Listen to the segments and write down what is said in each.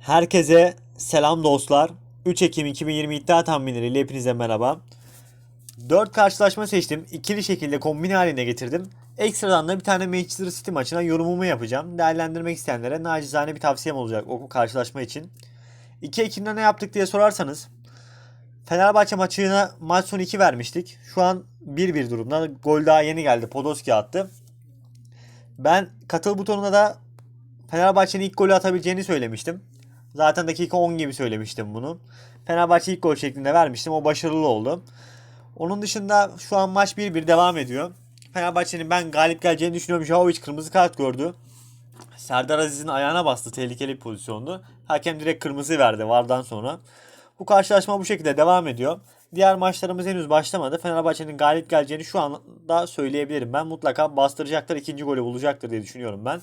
Herkese selam dostlar. 3 Ekim 2020 iddia tahminleriyle hepinize merhaba. 4 karşılaşma seçtim. İkili şekilde kombine haline getirdim. Ekstradan da bir tane Manchester City maçına yorumumu yapacağım. Değerlendirmek isteyenlere nacizane bir tavsiyem olacak o karşılaşma için. 2 Ekim'de ne yaptık diye sorarsanız Fenerbahçe maçına maç sonu 2 vermiştik. Şu an 1-1 durumda. Gol daha yeni geldi. Podolski attı. Ben katıl butonuna da Fenerbahçe'nin ilk golü atabileceğini söylemiştim. Zaten dakika 10 gibi söylemiştim bunu. Fenerbahçe ilk gol şeklinde vermiştim. O başarılı oldu. Onun dışında şu an maç 1-1 devam ediyor. Fenerbahçe'nin ben galip geleceğini düşünüyorum. Jovic kırmızı kart gördü. Serdar Aziz'in ayağına bastı. Tehlikeli bir pozisyondu. Hakem direkt kırmızı verdi vardan sonra. Bu karşılaşma bu şekilde devam ediyor. Diğer maçlarımız henüz başlamadı. Fenerbahçe'nin galip geleceğini şu anda söyleyebilirim. Ben mutlaka bastıracaklar. ikinci golü bulacaktır diye düşünüyorum ben.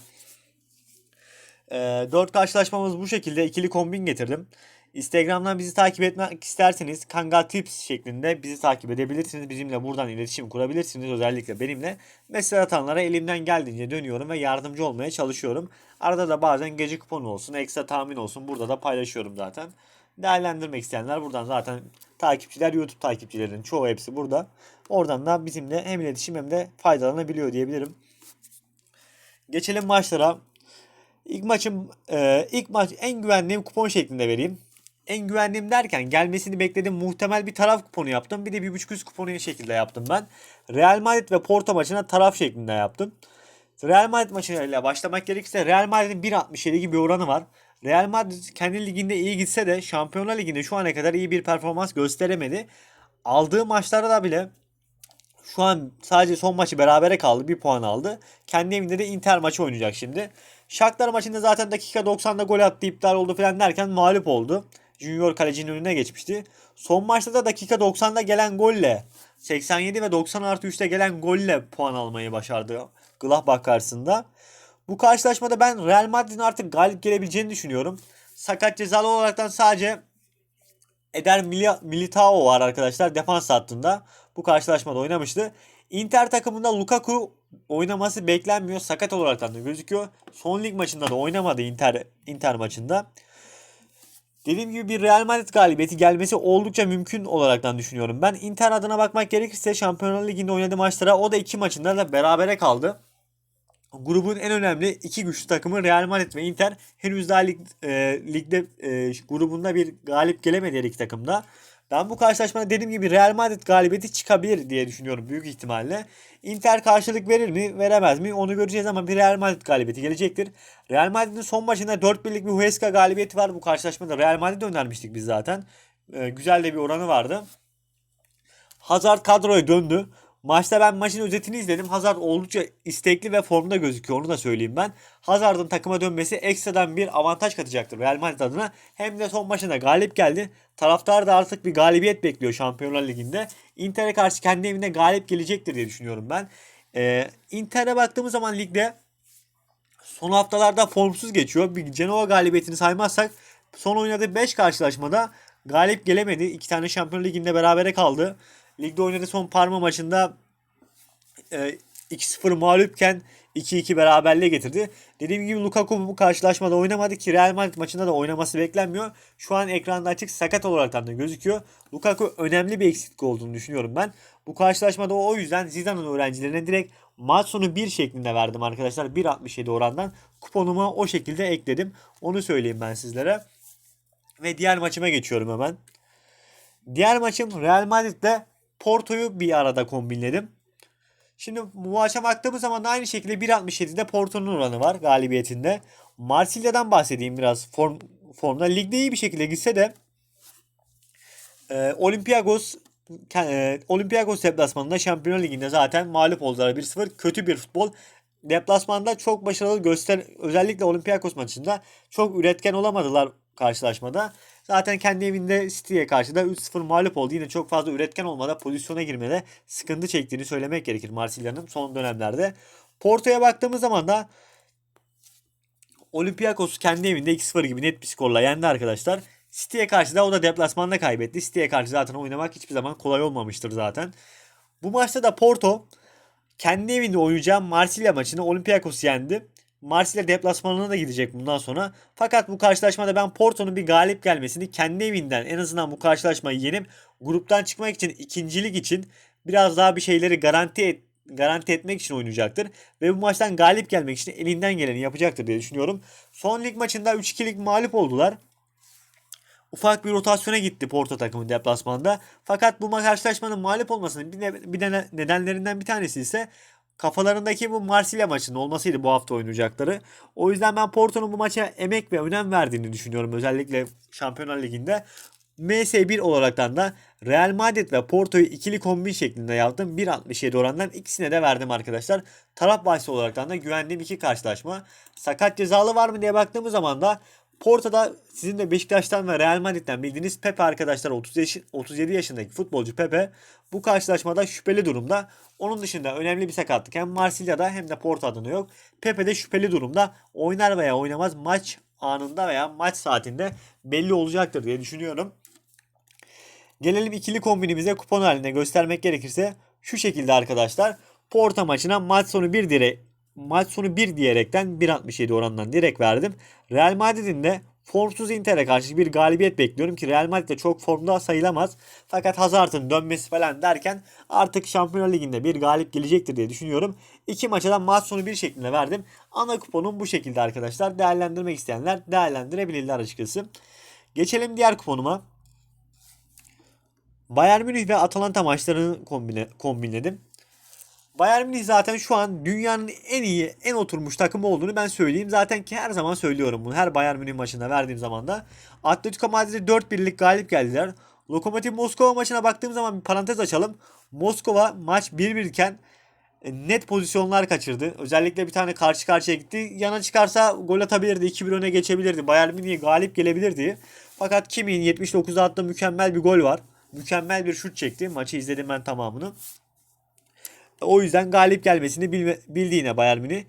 E, 4 karşılaşmamız bu şekilde. ikili kombin getirdim. Instagram'dan bizi takip etmek isterseniz Kangal Tips şeklinde bizi takip edebilirsiniz. Bizimle buradan iletişim kurabilirsiniz. Özellikle benimle. Mesaj atanlara elimden geldiğince dönüyorum ve yardımcı olmaya çalışıyorum. Arada da bazen gece kuponu olsun, ekstra tahmin olsun. Burada da paylaşıyorum zaten. Değerlendirmek isteyenler buradan zaten takipçiler, YouTube takipçilerin çoğu hepsi burada. Oradan da bizimle hem iletişim hem de faydalanabiliyor diyebilirim. Geçelim maçlara. İlk maçım e, ilk maç en güvendiğim kupon şeklinde vereyim. En güvendiğim derken gelmesini beklediğim muhtemel bir taraf kuponu yaptım. Bir de bir buçuk üst kuponu şekilde yaptım ben. Real Madrid ve Porto maçına taraf şeklinde yaptım. Real Madrid maçıyla başlamak gerekirse Real Madrid'in 1.67 gibi bir oranı var. Real Madrid kendi liginde iyi gitse de Şampiyonlar Ligi'nde şu ana kadar iyi bir performans gösteremedi. Aldığı maçlarda da bile şu an sadece son maçı berabere kaldı. Bir puan aldı. Kendi evinde de Inter maçı oynayacak şimdi. Shakhtar maçında zaten dakika 90'da gol attı iptal oldu falan derken mağlup oldu. Junior kalecinin önüne geçmişti. Son maçta da dakika 90'da gelen golle 87 ve 90 artı 3'te gelen golle puan almayı başardı Gladbach karşısında. Bu karşılaşmada ben Real Madrid'in artık galip gelebileceğini düşünüyorum. Sakat cezalı olaraktan sadece Eder Militao var arkadaşlar defans hattında. Bu karşılaşmada oynamıştı. Inter takımında Lukaku oynaması beklenmiyor. Sakat olaraktan da gözüküyor. Son lig maçında da oynamadı Inter Inter maçında. Dediğim gibi bir Real Madrid galibiyeti gelmesi oldukça mümkün olaraktan düşünüyorum. Ben Inter adına bakmak gerekirse Şampiyonlar Ligi'nde oynadığı maçlara o da iki maçında da berabere kaldı. Grubun en önemli iki güçlü takımı Real Madrid ve Inter henüz daha lig, e, ligde e, grubunda bir galip gelemedi her iki takımda. Ben bu karşılaşmada dediğim gibi Real Madrid galibiyeti çıkabilir diye düşünüyorum büyük ihtimalle. Inter karşılık verir mi veremez mi onu göreceğiz ama bir Real Madrid galibiyeti gelecektir. Real Madrid'in son maçında 4-1'lik bir Huesca galibiyeti var bu karşılaşmada. Real Madrid önermiştik biz zaten. Ee, güzel de bir oranı vardı. Hazard kadroya döndü. Maçta ben maçın özetini izledim. Hazard oldukça istekli ve formda gözüküyor. Onu da söyleyeyim ben. Hazard'ın takıma dönmesi ekstradan bir avantaj katacaktır Real Madrid adına. Hem de son maçında galip geldi. Taraftar da artık bir galibiyet bekliyor Şampiyonlar Ligi'nde. Inter'e karşı kendi evinde galip gelecektir diye düşünüyorum ben. Ee, Inter'e baktığımız zaman ligde son haftalarda formsuz geçiyor. Bir Genova galibiyetini saymazsak son oynadığı 5 karşılaşmada galip gelemedi. 2 tane Şampiyonlar Ligi'nde berabere kaldı. Ligde oynadığı son Parma maçında e, 2-0 mağlupken 2-2 beraberliğe getirdi. Dediğim gibi Lukaku bu karşılaşmada oynamadı ki Real Madrid maçında da oynaması beklenmiyor. Şu an ekranda açık sakat olarak da gözüküyor. Lukaku önemli bir eksiklik olduğunu düşünüyorum ben. Bu karşılaşmada o yüzden Zidane'ın öğrencilerine direkt maç sonu 1 şeklinde verdim arkadaşlar. 1.67 orandan kuponuma o şekilde ekledim. Onu söyleyeyim ben sizlere. Ve diğer maçıma geçiyorum hemen. Diğer maçım Real Madrid'de Porto'yu bir arada kombinledim. Şimdi maça baktığımız zaman aynı şekilde 1.67'de Porto'nun oranı var galibiyetinde. Marsilya'dan bahsedeyim biraz form, formda. Ligde iyi bir şekilde gitse de e, Olympiakos e, Olympiakos deplasmanında Şampiyonlar Ligi'nde zaten mağlup oldular 1-0. Kötü bir futbol. Deplasmanda çok başarılı göster özellikle Olympiakos maçında çok üretken olamadılar karşılaşmada. Zaten kendi evinde City'ye karşı da 3-0 mağlup oldu. Yine çok fazla üretken olmada pozisyona girmede sıkıntı çektiğini söylemek gerekir Marsilya'nın son dönemlerde. Porto'ya baktığımız zaman da Olympiakos kendi evinde 2-0 gibi net bir skorla yendi arkadaşlar. City'ye karşı da o da deplasmanda kaybetti. City'ye karşı zaten oynamak hiçbir zaman kolay olmamıştır zaten. Bu maçta da Porto kendi evinde oynayacağı Marsilya maçını Olympiakos yendi. Marsilya deplasmanına da gidecek bundan sonra. Fakat bu karşılaşmada ben Porto'nun bir galip gelmesini kendi evinden en azından bu karşılaşmayı yenip gruptan çıkmak için ikincilik için biraz daha bir şeyleri garanti et, garanti etmek için oynayacaktır. Ve bu maçtan galip gelmek için elinden geleni yapacaktır diye düşünüyorum. Son lig maçında 3-2'lik mağlup oldular. Ufak bir rotasyona gitti Porto takımı deplasmanda. Fakat bu karşılaşmanın mağlup olmasının bir, ne- bir de nedenlerinden bir tanesi ise kafalarındaki bu Marsilya maçının olmasıydı bu hafta oynayacakları. O yüzden ben Porto'nun bu maça emek ve önem verdiğini düşünüyorum. Özellikle Şampiyonlar Ligi'nde. MS1 olaraktan da Real Madrid ve Porto'yu ikili kombin şeklinde yaptım. 1.67 orandan ikisine de verdim arkadaşlar. Taraf bahsi olaraktan da güvendiğim iki karşılaşma. Sakat cezalı var mı diye baktığımız zaman da Porto'da sizin de Beşiktaş'tan ve Real Madrid'den bildiğiniz Pepe arkadaşlar 30 yaş- 37 yaşındaki futbolcu Pepe bu karşılaşmada şüpheli durumda. Onun dışında önemli bir sakatlık hem Marsilya'da hem de Porto adına yok. Pepe de şüpheli durumda. Oynar veya oynamaz maç anında veya maç saatinde belli olacaktır diye düşünüyorum. Gelelim ikili kombinimize kupon halinde göstermek gerekirse şu şekilde arkadaşlar. Porto maçına maç sonu 1 dire maç sonu 1 diyerekten 1.67 orandan direkt verdim. Real Madrid'in de formsuz Inter'e karşı bir galibiyet bekliyorum ki Real Madrid de çok formda sayılamaz. Fakat Hazard'ın dönmesi falan derken artık Şampiyonlar Ligi'nde bir galip gelecektir diye düşünüyorum. İki maça da maç sonu 1 şeklinde verdim. Ana kuponum bu şekilde arkadaşlar. Değerlendirmek isteyenler değerlendirebilirler açıkçası. Geçelim diğer kuponuma. Bayern Münih ve Atalanta maçlarını kombine, kombinledim. Bayern Münih zaten şu an dünyanın en iyi, en oturmuş takımı olduğunu ben söyleyeyim. Zaten ki her zaman söylüyorum bunu. Her Bayern Münih maçında verdiğim zaman da. Atletico Madrid'e 4-1'lik galip geldiler. Lokomotiv Moskova maçına baktığım zaman bir parantez açalım. Moskova maç 1-1 iken e, net pozisyonlar kaçırdı. Özellikle bir tane karşı karşıya gitti. Yana çıkarsa gol atabilirdi. 2-1 öne geçebilirdi. Bayern Münih'e galip gelebilirdi. Fakat Kimi'nin 79'da attığı mükemmel bir gol var. Mükemmel bir şut çekti. Maçı izledim ben tamamını. O yüzden galip gelmesini bilme, bildiğine Bayern Münih.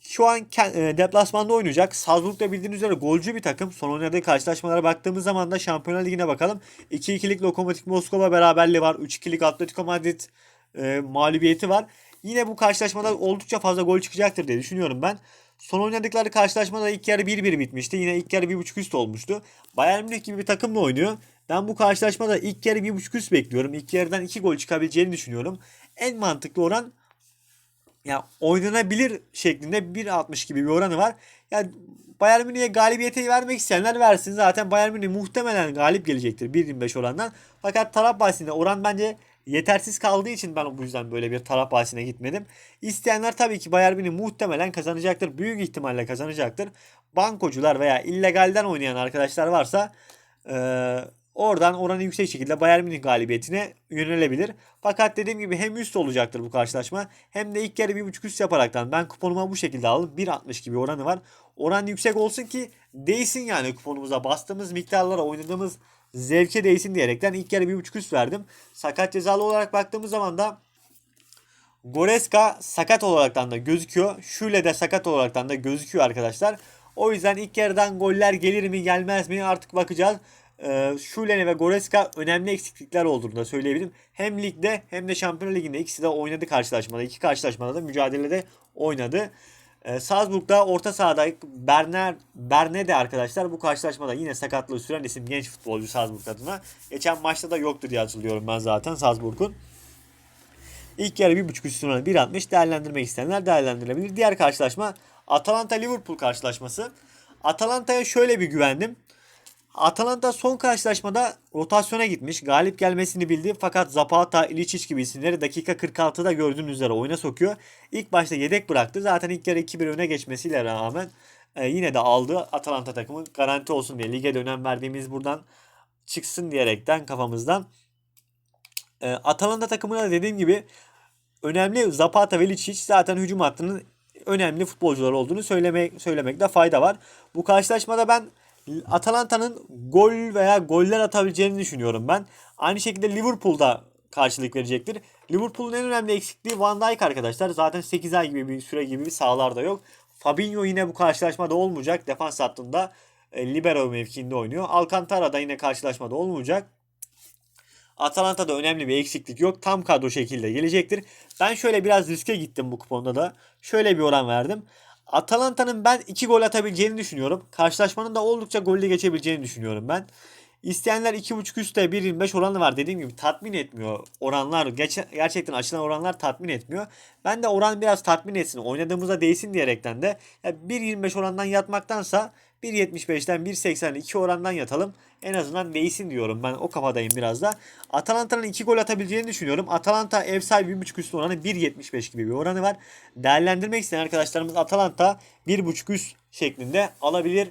Şu an e, deplasmanda oynayacak. Salzburg'da bildiğiniz üzere golcü bir takım. Son oynadığı karşılaşmalara baktığımız zaman da Şampiyonlar Ligi'ne bakalım. 2-2'lik Lokomotiv Moskova beraberliği var. 3-2'lik Atletico Madrid e, mağlubiyeti var. Yine bu karşılaşmada oldukça fazla gol çıkacaktır diye düşünüyorum ben. Son oynadıkları karşılaşmada ilk yarı 1-1 bitmişti. Yine ilk yarı 1.5 üst olmuştu. Bayern Münih gibi bir takımla oynuyor. Ben bu karşılaşmada ilk yarı 1.5 üst bekliyorum. İlk yarıdan 2 gol çıkabileceğini düşünüyorum. En mantıklı oran ya oynanabilir şeklinde 1.60 gibi bir oranı var. Yani Bayern Münih'e galibiyeti vermek isteyenler versin. Zaten Bayern Münih muhtemelen galip gelecektir 1.25 orandan. Fakat taraf bahsinde oran bence yetersiz kaldığı için ben bu yüzden böyle bir taraf bahsine gitmedim. İsteyenler tabii ki Bayern Münih muhtemelen kazanacaktır. Büyük ihtimalle kazanacaktır. Bankocular veya illegalden oynayan arkadaşlar varsa eee Oradan oranı yüksek şekilde Bayern Münih galibiyetine yönelebilir. Fakat dediğim gibi hem üst olacaktır bu karşılaşma hem de ilk yarı 1.5 üst yaparaktan ben kuponuma bu şekilde aldım. 1.60 gibi oranı var. Oran yüksek olsun ki değsin yani kuponumuza bastığımız miktarlara oynadığımız zevke değsin diyerekten ilk yarı 1.5 üst verdim. Sakat cezalı olarak baktığımız zaman da Goreska sakat olaraktan da gözüküyor. Şule de sakat olaraktan da gözüküyor arkadaşlar. O yüzden ilk yarıdan goller gelir mi gelmez mi artık bakacağız. Ee, Şulene ve Goreska önemli eksiklikler olduğunu da söyleyebilirim. Hem ligde hem de Şampiyonlar Ligi'nde ikisi de oynadı karşılaşmada. İki karşılaşmada da mücadelede oynadı. Ee, Salzburg'da orta sahada Berner Berne de arkadaşlar bu karşılaşmada yine sakatlığı süren isim genç futbolcu Salzburg adına. Geçen maçta da yoktu diye hatırlıyorum ben zaten Salzburg'un. İlk yarı 1.5 üstüne 1.60 değerlendirmek isteyenler değerlendirebilir. Diğer karşılaşma Atalanta Liverpool karşılaşması. Atalanta'ya şöyle bir güvendim. Atalanta son karşılaşmada rotasyona gitmiş. Galip gelmesini bildi fakat Zapata, Ilicic gibi isimleri dakika 46'da gördüğünüz üzere oyuna sokuyor. İlk başta yedek bıraktı. Zaten ilk yarı 2-1 öne geçmesiyle rağmen e, yine de aldı Atalanta takımı garanti olsun diye. Lige de önem verdiğimiz buradan çıksın diyerekten kafamızdan. E, Atalanta takımına da dediğim gibi önemli Zapata ve Ilicic zaten hücum hattının önemli futbolcular olduğunu söylemek söylemekte fayda var. Bu karşılaşmada ben Atalanta'nın gol veya goller atabileceğini düşünüyorum ben. Aynı şekilde Liverpool'da karşılık verecektir. Liverpool'un en önemli eksikliği Van Dijk arkadaşlar. Zaten 8 ay gibi bir süre gibi bir sahalarda yok. Fabinho yine bu karşılaşmada olmayacak. Defans hattında e, libero mevkiinde oynuyor. Alcantara da yine karşılaşmada olmayacak. Atalanta'da önemli bir eksiklik yok. Tam kadro şekilde gelecektir. Ben şöyle biraz riske gittim bu kuponda da. Şöyle bir oran verdim. Atalanta'nın ben 2 gol atabileceğini düşünüyorum. Karşılaşmanın da oldukça gollü geçebileceğini düşünüyorum ben. İsteyenler 2.5 üstte 1.25 oranı var dediğim gibi tatmin etmiyor oranlar. Gerçekten açılan oranlar tatmin etmiyor. Ben de oran biraz tatmin etsin oynadığımızda değsin diyerekten de ya 1.25 orandan yatmaktansa 1.75'ten 1.80'den 2 orandan yatalım. En azından değsin diyorum ben o kafadayım biraz da. Atalanta'nın 2 gol atabileceğini düşünüyorum. Atalanta ev sahibi 1.5 üstü oranı 1.75 gibi bir oranı var. Değerlendirmek isteyen arkadaşlarımız Atalanta 1.5 üst şeklinde alabilir.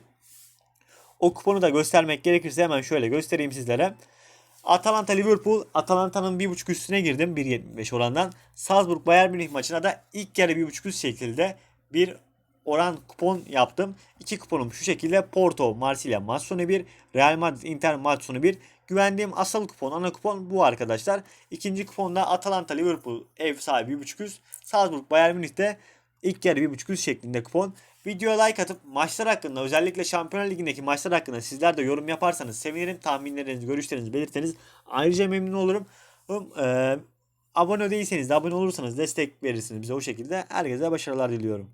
O kuponu da göstermek gerekirse hemen şöyle göstereyim sizlere. Atalanta Liverpool, Atalanta'nın 1.5 üstüne girdim 1.75 orandan. Salzburg Bayern Münih maçına da ilk yarı 1.5 üst şekilde bir oran kupon yaptım. İki kuponum şu şekilde Porto, Marsilya maç sonu 1, Real Madrid, Inter maç sonu 1. Güvendiğim asıl kupon, ana kupon bu arkadaşlar. İkinci kuponda Atalanta Liverpool ev sahibi 1.5 üst, Salzburg Bayern Münih'te ilk yarı 1.5 üst şeklinde kupon. Videoya like atıp maçlar hakkında özellikle Şampiyonlar Ligi'ndeki maçlar hakkında sizler de yorum yaparsanız sevinirim. Tahminlerinizi, görüşlerinizi belirteniz. Ayrıca memnun olurum. Ee, abone değilseniz de abone olursanız destek verirsiniz bize o şekilde. Herkese başarılar diliyorum.